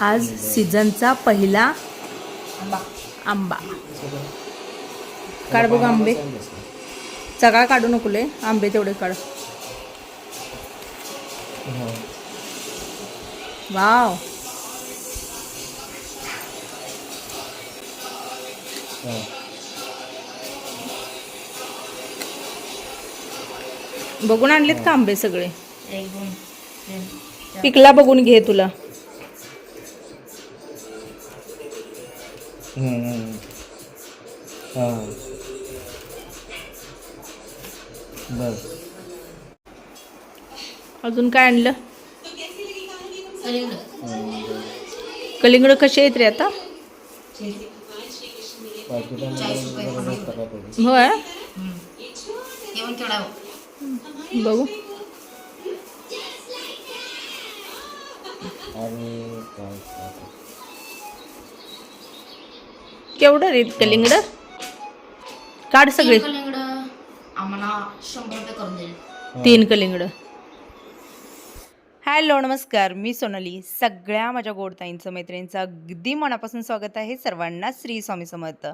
आज सीझनचा पहिला आंबा. काढ बघ आंबे. सगळा काढू नकोले आंबे तेवढे काढ. वाव. बघून आणलेत का आंबे सगळे? पिकला बघून घे तुला. हां. बर अजून काय आणलं? कलिंगड. कसे आहेत रे आता? होय? बघू. आणि काय? केवढं रे कलिंगड काढ सगळे. कलिंगड. आम्हाला शंभर रुपये करून दिले तीन कलिंगड. हॅलो नमस्कार. मी सोनाली. सगळ्या माझ्या गोडताईंचं मैत्रिणींचं अगदी मनापासून स्वागत आहे सर्वांना श्री स्वामी समर्थ.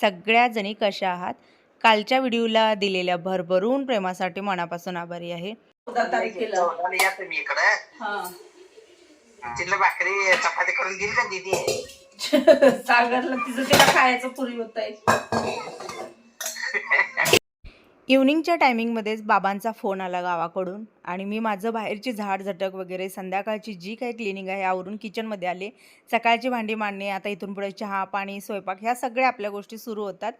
सगळ्या जणी कशा आहात? कालच्या व्हिडिओला दिलेल्या भरभरून प्रेमासाठी मनापासून आभारी आहे. भाकरी चपाती करून दिली का दिदी? सागरला तिचं तिला खायचं पुरी होत इव्हनिंगच्या टायमिंगमध्येच बाबांचा फोन आला गावाकडून आणि मी माझं बाहेरची झाड झटक वगैरे संध्याकाळची जी काही क्लिनिंग आहे आवरून किचनमध्ये आले. सकाळची भांडी मांडणे आता इथून पुढे चहा पाणी स्वयंपाक ह्या सगळ्या आपल्या गोष्टी सुरू होतात.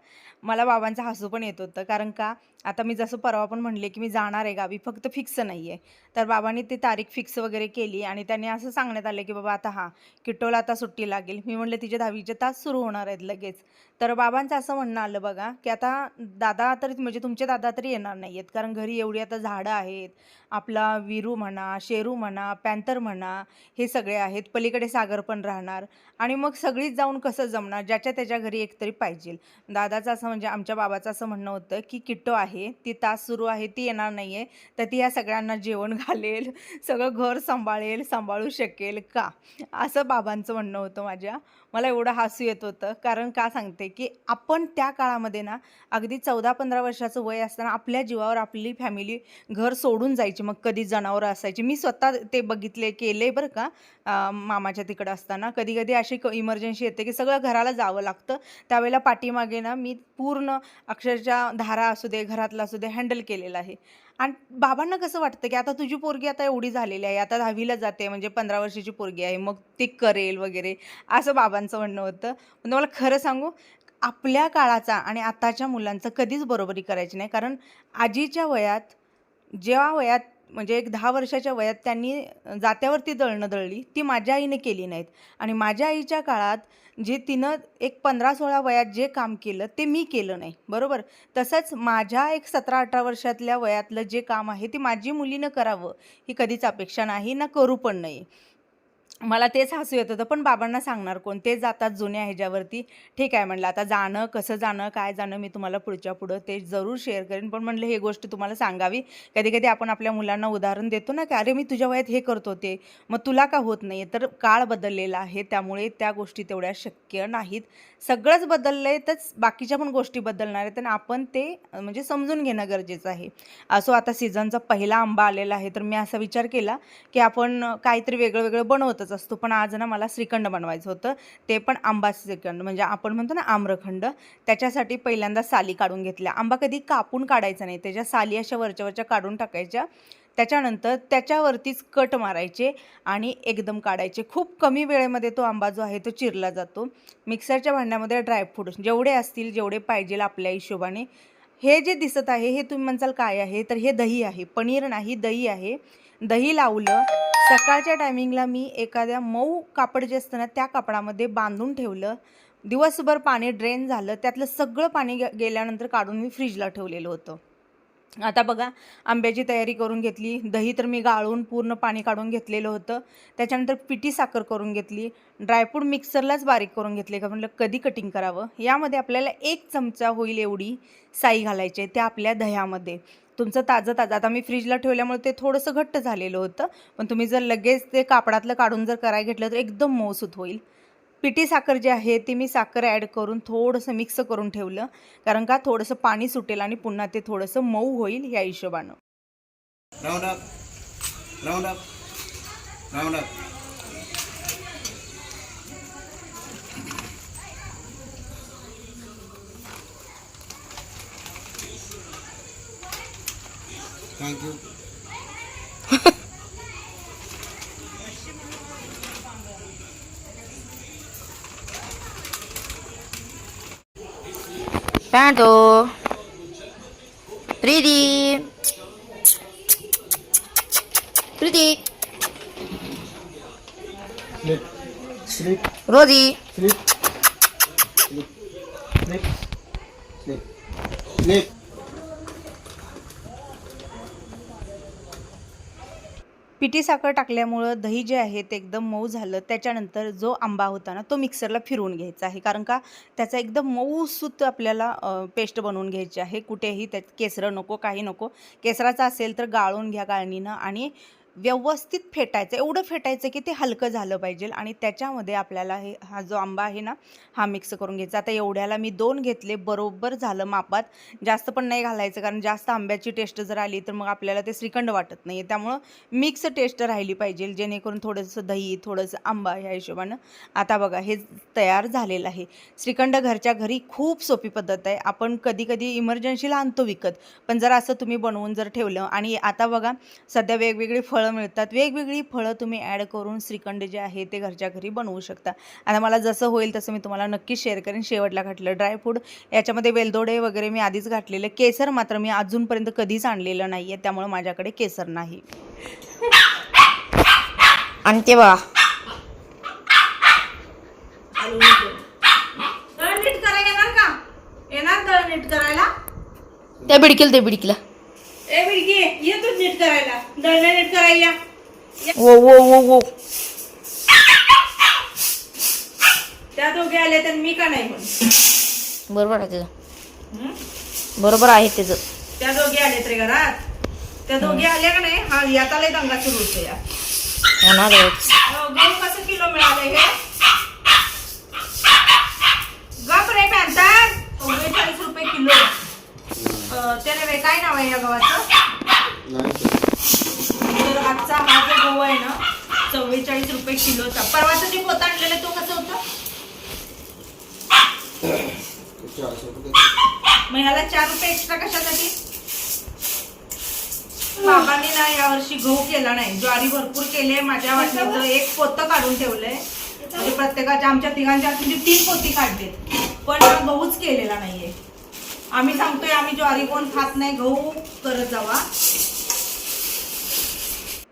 मला बाबांचं हसू पण येत होतं. कारण का? आता मी जसं परवा पण म्हणले की मी जाणार आहे गावी फक्त फिक्स नाही आहे तर बाबांनी ती तारीख फिक्स वगैरे केली आणि त्यांनी असं सांगण्यात आलं की बाबा आता हां किट्टोला आता सुट्टी लागेल. मी म्हणलं तिचे दहावीचे तास सुरू होणार आहेत लगेच. तर बाबांचं असं म्हणणं आलं बघा की आता दादा तरी म्हणजे तुमचे दादा तरी येणार नाही आहेत कारण घरी एवढी आता झाडं आहेत. आपला विरू म्हणा शेरू म्हणा पॅन्थर म्हणा हे सगळे आहेत. पलीकडे सागर पण राहणार. आणि मग सगळीच जाऊन कसं जमणार? ज्याच्या त्याच्या घरी एकतरी पाहिजे. दादाचं असं म्हणजे आमच्या बाबाचं असं म्हणणं होतं की किट्टो आहे. आहे ती तास सुरू आहे ती येणार नाही आहे तर ती या सगळ्यांना जेवण घालेल सगळं घर सांभाळेल सांभाळू शकेल का? असं बाबांचं म्हणणं होतं माझ्या. मला एवढं हसू येत होतं. कारण का सांगते की आपण त्या काळामध्ये ना अगदी चौदा पंधरा वर्षाचं वय असताना आपल्या जीवावर आपली फॅमिली घर सोडून जायची. मग कधी जनावरं असायची. मी स्वतः ते बघितले केले बरं का मामाच्या तिकडं असताना. कधी कधी अशी इमर्जन्सी येते की सगळं घराला जावं लागतं. त्यावेळेला पाठीमागे ना मी पूर्ण अक्षरशः धारा असू दे घरातला असू दे हँडल केलेला आहे. आणि बाबांना कसं वाटतं की आता तुझी पोरगी आता एवढी झालेली आहे आता दहावीला जाते म्हणजे पंधरा वर्षाची पोरगी आहे मग ती करेल वगैरे असं बाबांचं म्हणणं होतं. पण तुम्हाला खरं सांगू आपल्या काळाचा आणि आताच्या मुलांचं कधीच बरोबरी करायची नाही. कारण आजीच्या वयात जेव्हा वयात म्हणजे एक दहा वर्षाच्या वयात त्यांनी जात्यावरती दळणं दळली ती माझ्या आईने केली नाहीत. आणि माझ्या आईच्या काळात जे तिनं एक पंधरा सोळा वयात जे काम केलं ते मी केलं नाही. बरोबर? तसंच माझ्या एक सतरा अठरा वर्षातल्या वयातलं जे काम आहे ते माझी मुलीनं करावं ही कधीच अपेक्षा नाही ना करू पण नाही. मला तेच हसू येत होतं पण बाबांना सांगणार कोण? ते जातात जुन्या ह्याच्यावरती. ठीक आहे म्हणलं आता जाणं कसं जाणं काय जाणं मी तुम्हाला पुढच्या पुढं ते जरूर शेअर करेन. पण म्हणलं हे गोष्ट तुम्हाला सांगावी. कधी कधी आपण आपल्या मुलांना उदाहरण देतो ना की अरे मी तुझ्या वयात हे करत होते. मग तुला का होत नाही तर काळ बदललेला आहे. त्यामुळे त्या गोष्टी तेवढ्या शक्य नाहीत. सगळंच बदललं आहे तर बाकीच्या पण गोष्टी बदलणार आहेत. आणि आपण ते म्हणजे समजून घेणं गरजेचं आहे. असो आता सीझनचा पहिला आंबा आलेला आहे तर मी असा विचार केला की आपण काहीतरी वेगळं वेगळं बनवतच असतो. पण आज ना मला श्रीखंड बनवायचं होतं. ते पण आंबा श्रीखंड. म्हणजे आपण म्हणतो ना आम्रखंड. त्याच्यासाठी पहिल्यांदा साली काढून घेतल्या. आंबा कधी कापून काढायचा नाही. त्याच्या साली अशा वरच्या वरच्या काढून टाकायच्या. त्याच्यानंतर त्याच्यावरतीच कट मारायचे आणि एकदम काढायचे. खूप कमी वेळेमध्ये तो आंबा जो आहे तो चिरला जातो. मिक्सरच्या भांड्यामध्ये ड्रायफ्रूट जेवढे असतील जेवढे पाहिजेल आपल्या हिशोबाने. हे जे दिसत आहे हे तुम्ही म्हणसाल काय आहे? तर हे दही आहे. पनीर नाही दही आहे. दही लावलं. सकाळच्या टायमिंगला मी एखाद्या मऊ कापड जे असतं ना त्या कापडामध्ये बांधून ठेवलं. दिवसभर पाणी ड्रेन झालं. त्यातलं सगळं पाणी गे- गेल्यानंतर काढून मी फ्रीजला ठेवलेलं होतं. आता बघा आंब्याची तयारी करून घेतली. दही तर मी गाळून पूर्ण पाणी काढून घेतलेलं होतं. त्याच्यानंतर पिठी साखर करून घेतली. ड्रायफ्रूट मिक्सरलाच बारीक करून घेतले. का म्हटलं कधी कटिंग करावं? यामध्ये आपल्याला एक चमचा होईल एवढी साई घालायची आहे त्या आपल्या दह्यामध्ये. तुमचं ताजं ताजं. आता मी फ्रीजला ठेवल्यामुळे ते थोडंसं घट्ट झालेलं होतं. पण तुम्ही जर लगेच ते कापडातलं काढून जर करायला घेतलं तर एकदम मऊसूत होईल. पिठी साखर जी आहे ती मी साखर ॲड करून थोडंसं मिक्स करून ठेवलं. कारण का थोडंसं पाणी सुटेल आणि पुन्हा ते थोडंसं मऊ होईल या हिशोबानं. Round up. Round thank you Tanto. Pretty. Pretty. Flip. Flip. Rosie. Flip. Flip. Flip. Flip. Flip. पिठी साखर टाकल्यामुळं दही जे आहे ते एकदम मऊ झालं. त्याच्यानंतर जो आंबा होता ना तो मिक्सरला फिरवून घ्यायचा आहे. कारण का त्याचा एकदम मऊसूत आपल्याला पेस्ट बनवून घ्यायची आहे. कुठेही त्यात केसरं नको काही नको. केसराचं असेल तर गाळून घ्या गाळणीनं. आणि व्यवस्थित फेटायचं एवढं फेटायचं की ते हलकं झालं पाहिजे आणि त्याच्यामध्ये आपल्याला हे हा जो आंबा आहे ना हा मिक्स करून घ्यायचा. आता एवढ्याला मी दोन घेतले बरोबर झालं मापात. जास्त पण नाही घालायचं कारण जास्त आंब्याची टेस्ट जर आली तर मग आपल्याला ते श्रीखंड वाटत नाही त्यामुळं मिक्स टेस्ट राहिली पाहिजे जेणेकरून थोडंसं दही थोडंसं आंबा ह्या हिशोबानं आता बघा हे तयार झालेलं आहे. श्रीखंड घरच्या घरी खूप सोपी पद्धत आहे. आपण कधी कधी इमर्जन्सीला आणतो विकत. पण जर असं तुम्ही बनवून जर ठेवलं आणि आता बघा सध्या वेगवेगळी फळं मिळतात. वेगवेगळी फळं तुम्ही ॲड करून श्रीखंड जे आहे ते घरच्या घरी बनवू शकता. आता मला जसं होईल तसं मी तुम्हाला नक्की शेअर करेन. शेवटला घातलं ड्रायफ्रूट याच्यामध्ये वेलदोडे वगैरे मी आधीच घातलेले. केसर मात्र मी अजूनपर्यंत कधीच आणलेलं नाही आहे त्यामुळे माझ्याकडे केसर नाही. आणि ते बघा. नीट करायला येणार का? येणार दळ नीट करायला? त्या बिडकीला ते बिडकीला. ए बिडकी ये तू नीट करायला. दळणं नीट करायला त्या दोघे आले तर मी का नाही बरोबर आहे त्याचं बरोबर आहे त्या दोघे आले तर घरात. त्या दोघे आल्या का नाही? हा याचा लय दंगा सुरू होतो या होणारच अहो, गहू कसं किलो मिळालं हे गप रे पॅन्टर चव्वेचाळीस रुपये किलो अं, त्याने वे- काय नाव आहे या गव्हाचं? तर आजचा हा जो गहू आहे ना चव्वेचाळीस रुपये किलोचा. परवाचं जे पोत आणलेलं तो कसं होतं? मग ह्याला चार रुपये एक्स्ट्रा कशासाठी? बाबांनी ना यावर्षी गहू केला नाही. ज्वारी भरपूर केले माझ्या वाटणीचं एक पोतं काढून ठेवलंय. म्हणजे प्रत्येकाच्या आमच्या तिघांच्या तीन पोती काढलेत पण हा गहूच केलेला नाहीये. आम्ही सांगतोय आम्ही ज्वारी कोण खात नाही गहू करत जावा.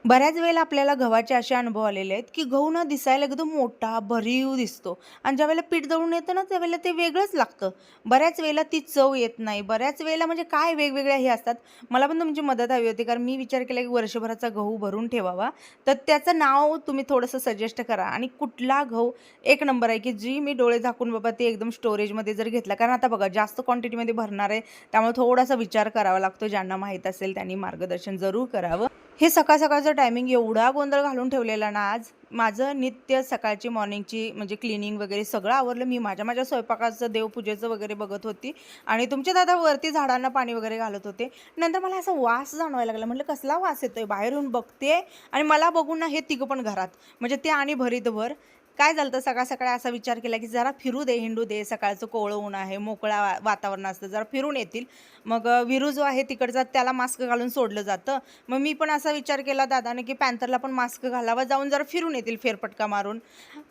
बऱ्याच वेळेला आपल्याला गव्हाचे असे अनुभव आलेले आहेत की गहू ना दिसायला एकदम मोठा भरीव दिसतो. आणि ज्यावेळेला पीठ दळून येतं ना त्यावेळेला ते वेगळंच लागतं. बऱ्याच वेळेला ती चव येत नाही. बऱ्याच वेळेला म्हणजे काय वेगवेगळ्या हे असतात मला पण तुमची मदत हवी होती. कारण मी विचार केला की वर्षभराचा गहू भरून ठेवावा. तर त्याचं नाव तुम्ही थोडंसं सजेस्ट करा. आणि कुठला गहू एक नंबर आहे की जी मी डोळे झाकून बाबा ते एकदम स्टोरेजमध्ये जर घेतला. कारण आता बघा जास्त क्वांटिटीमध्ये भरणार आहे. त्यामुळे थोडासा विचार करावा लागतो. ज्यांना माहीत असेल त्यांनी मार्गदर्शन जरूर करावं. हे सकाळ सकाळचं टायमिंग एवढा गोंधळ घालून ठेवलेला ना आज माझं नित्य सकाळची मॉर्निंगची म्हणजे क्लिनिंग वगैरे सगळं आवरलं. मी माझ्या माझ्या स्वयंपाकाचं देवपूजेचं वगैरे बघत होती. आणि तुमच्या दादा वरती झाडांना पाणी वगैरे घालत होते. नंतर मला असा वास जाणवायला लागला. म्हटलं कसला वास येतोय? बाहेरून बघते आणि मला बघून ना हे तिघं पण घरात. म्हणजे ते आणि भरीतभर. काय झालं तर सकाळ सकाळी असा विचार केला की जरा फिरू दे हिंडू दे. सकाळचं कोवळं ऊन आहे मोकळा वा- वातावरण असतं. जरा फिरून येतील. मग विरू जो आहे तिकडचा त्याला मास्क घालून सोडलं जातं. मग मी पण असा विचार केला दादाने की पॅन्थरला पण मास्क घालावा. जाऊन जरा फिरून येतील फेरपटका मारून.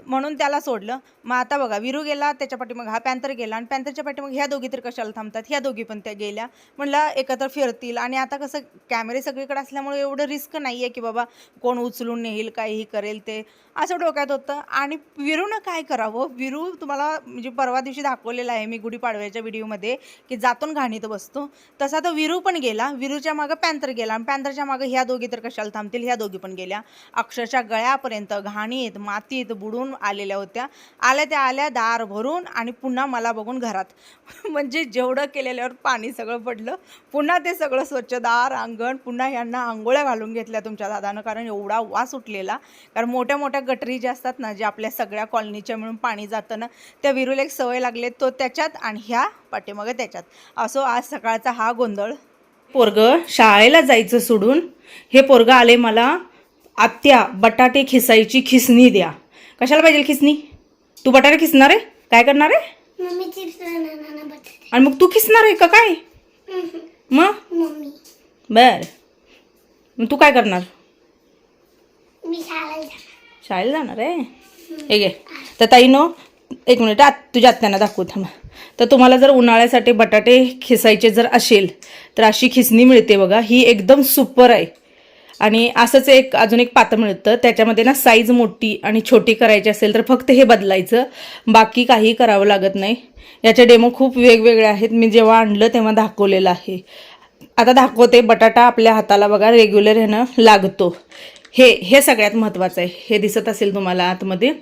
म्हणून त्याला सोडलं. मग आता बघा विरू गेला त्याच्या पाठीमग हा पॅन्थर गेला आणि पॅन्थरच्या पाठीमग ह्या दोघी तर कशाला थांबतात? ह्या दोघी पण त्या गेल्या. म्हणलं एकत्र फिरतील. आणि आता कसं कॅमेरे सगळीकडे असल्यामुळे एवढं रिस्क नाही आहे की बाबा कोण उचलून नेईल काहीही करेल ते. असं डोक्यात होतं. आणि आणि विरूनं काय करावं? विरू तुम्हाला म्हणजे परवा दिवशी दाखवलेलं आहे मी गुढीपाडव्याच्या व्हिडिओमध्ये की जातून घाणीत बसतो. तसा तर विरू पण गेला. विरूच्या मागं पॅन्थर गेला. आणि पॅन्थरच्या मागं ह्या दोघी तर कशाला थांबतील? ह्या दोघी पण गेल्या. अक्षरशः गळ्यापर्यंत घाणीत मातीत बुडून आलेल्या होत्या. आल्या त्या आल्या दार भरून आणि पुन्हा मला बघून घरात. म्हणजे जेवढं केलेल्यावर पाणी सगळं पडलं. पुन्हा ते सगळं स्वच्छ दार अंगण पुन्हा यांना आंघोळ्या घालून घेतल्या तुमच्या दादानं कारण एवढा वास उठलेला. कारण मोठ्या मोठ्या गटरी ज्या असतात ना जे आपल्या सगळ्या कॉलनीच्या मिळून पाणी जातं ना त्या विरूला एक सवय लागले तो त्याच्यात आणि ह्या पाठीमागं त्याच्यात. असो आज सकाळचा हा गोंधळ. पोरग शाळेला जायचं सोडून हे पोरग आले मला आत्या बटाटे खिसायची खिसणी द्या. कशाला पाहिजे खिसणी? तू बटाटे खिसणार आहे? काय करणार आहे? आणि मग तू खिसणार आहे का काय? मग? मम्मी. बर. मग तू काय करणार? मी शाळेला जाणार आहे? हे घे. तर ताईनो एक मिनिट आत तुझ्या आत्यांना दाखवू थांबा. तर तुम्हाला जर उन्हाळ्यासाठी बटाटे खिसायचे जर असेल तर अशी खिसणी मिळते बघा. ही एकदम सुपर आहे. आणि असंच एक अजून एक पातं मिळतं. त्याच्यामध्ये ना साईज मोठी आणि छोटी करायची असेल तर फक्त हे बदलायचं. बाकी काही करावं लागत नाही. याचे डेमो खूप वेगवेगळे आहेत. मी जेव्हा आणलं तेव्हा दाखवलेलं आहे. आता दाखवते बटाटा आपल्या हाताला बघा रेग्युलर ह्यानं लागतो. हे हे सगळ्यात महत्त्वाचं आहे. हे दिसत असेल तुम्हाला आतमध्ये.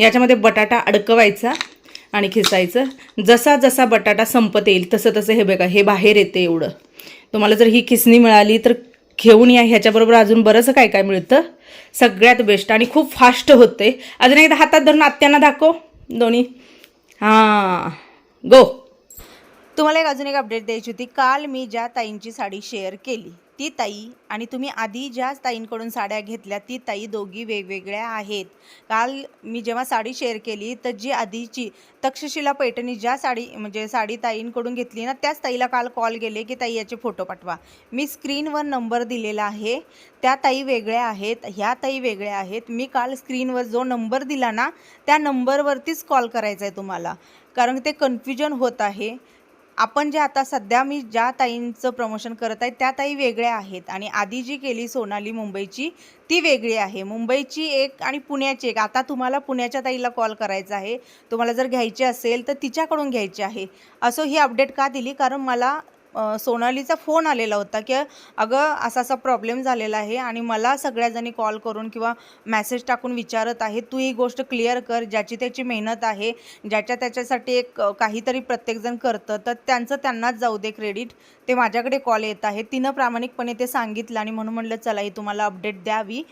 याच्यामध्ये बटाटा अडकवायचा आणि खिसायचं. जसा जसा बटाटा संपत येईल तसं तसं हे बघा हे बाहेर येते एवढं. तुम्हाला जर ही खिसणी मिळाली तर घेऊन या. ह्याच्याबरोबर अजून बरंच काय काय मिळतं. सगळ्यात बेस्ट आणि खूप फास्ट होते. अजून एकदा हातात धरून आत्यांना दाखव. दोन्ही. हां. गो तुम्हाला एक अजून एक अपडेट द्यायची होती. काल मी ज्या ताईंची साडी शेअर केली ती ताई आणि तुम्ही आधी ज्या ताईंकडून साड्या घेतल्या ती ताई दोघी वेगवेगळ्या आहेत. काल मी जेव्हा साडी शेअर केली तर जी आधीची तक्षशिला पैठणी ज्या साडी म्हणजे साडी ताईंकडून घेतली ना त्याच ताईला काल कॉल गेले की ताई याचे फोटो पाठवा. मी स्क्रीनवर नंबर दिलेला आहे. त्या ताई वेगळ्या आहेत ह्या ताई वेगळ्या आहेत. मी काल स्क्रीनवर जो नंबर दिला ना त्या नंबरवरतीच कॉल करायचा आहे तुम्हाला. कारण ते कन्फ्युजन होत आहे. आपण जे आता सध्या मी ज्या ताईंचं प्रमोशन करत आहे त्या ताई वेगळ्या आहेत. आणि आधी जी केली सोनाली मुंबईची ती वेगळी आहे. मुंबईची एक आणि पुण्याची एक. आता तुम्हाला पुण्याच्या ताईला कॉल करायचा आहे. तुम्हाला जर घ्यायची असेल तर तिच्याकडून घ्यायची आहे. असं ही अपडेट का दिली? कारण मला सोनालीचा फोन आलेला होता की अगं असा असा प्रॉब्लेम झालेला आहे आणि मला सगळ्याजणी कॉल करून किंवा मेसेज टाकून विचारत आहे. तू ही गोष्ट क्लिअर कर ज्याची त्याची मेहनत आहे ज्याच्या त्याच्यासाठी एक काहीतरी प्रत्येकजण करतं तर त्यांचं त्यांनाच जाऊ दे क्रेडिट ते माझ्याकडे कॉल येत आहे. तिनं प्रामाणिकपणे ते सांगितलं आणि म्हणून म्हणलं चला ही तुम्हाला अपडेट द्यावी.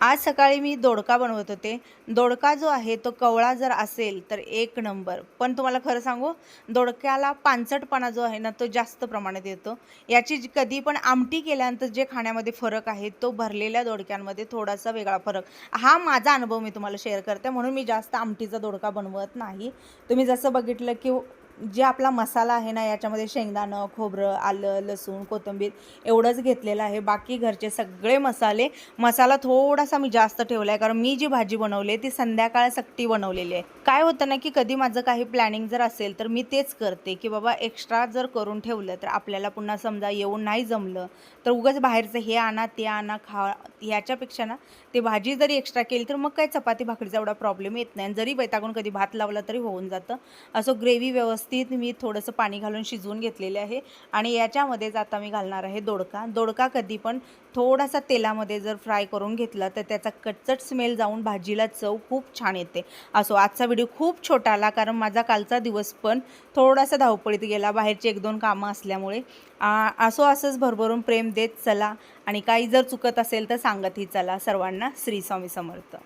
आज सकाळी मी दोडका बनवत होते. दोडका जो आहे तो कवळा जर असेल तर एक नंबर. पण तुम्हाला खरं सांगू दोडक्याला पानसटपणा जो आहे ना तो जास्त प्रमाणात येतो. याची जी- कधी पण आमटी केल्यानंतर जे खाण्यामध्ये फरक आहे तो भरलेल्या दोडक्यांमध्ये थोडासा वेगळा फरक. हा माझा अनुभव मी तुम्हाला शेअर करते. म्हणून मी जास्त आमटीचा दोडका बनवत नाही. तुम्ही जसं बघितलं की जे आपला मसाला आहे ना याच्यामध्ये शेंगदाणं खोबरं आलं लसूण कोथिंबीर एवढंच घेतलेलं आहे. बाकी घरचे सगळे मसाले मसाला थोडासा मी जास्त ठेवला आहे कारण मी जी भाजी बनवली आहे ती संध्याकाळ सक्ती बनवलेली आहे. काय होतं ना की कधी माझं काही प्लॅनिंग जर असेल तर मी तेच करते की बाबा एक्स्ट्रा जर करून ठेवलं तर आपल्याला पुन्हा समजा येऊन नाही जमलं तर उगाच बाहेरचं हे आणा ते आणा खा ह्याच्यापेक्षा ना ते भाजी जरी एक्स्ट्रा केली तर मग काय चपाती भाकरीचा एवढा प्रॉब्लेम येत नाही. आणि जरी बैतागून कधी भात लावला तरी होऊन जातं. असं ग्रेव्ही व्यवस्थित मी थोडंसं पाणी घालून शिजवून घेतलेले आहे. आणि याच्यामध्येच आता मी घालणार आहे दोडका. दोडका कधी पण थोडासा तेलामध्ये जर फ्राय करून घेतला तर त्याचा कटचट स्मेल जाऊन भाजीला चव खूप छान येते. असो आजचा व्हिडिओ खूप छोटा आला कारण माझा कालचा दिवस पण थोडासा धावपळीत गेला. बाहेरची एक दोन कामं असल्यामुळे. असो असंच भरभरून प्रेम देत चला. आणि काही जर चुकत असेल तर सांगतही चला. सर्वांना श्री स्वामी समर्थ.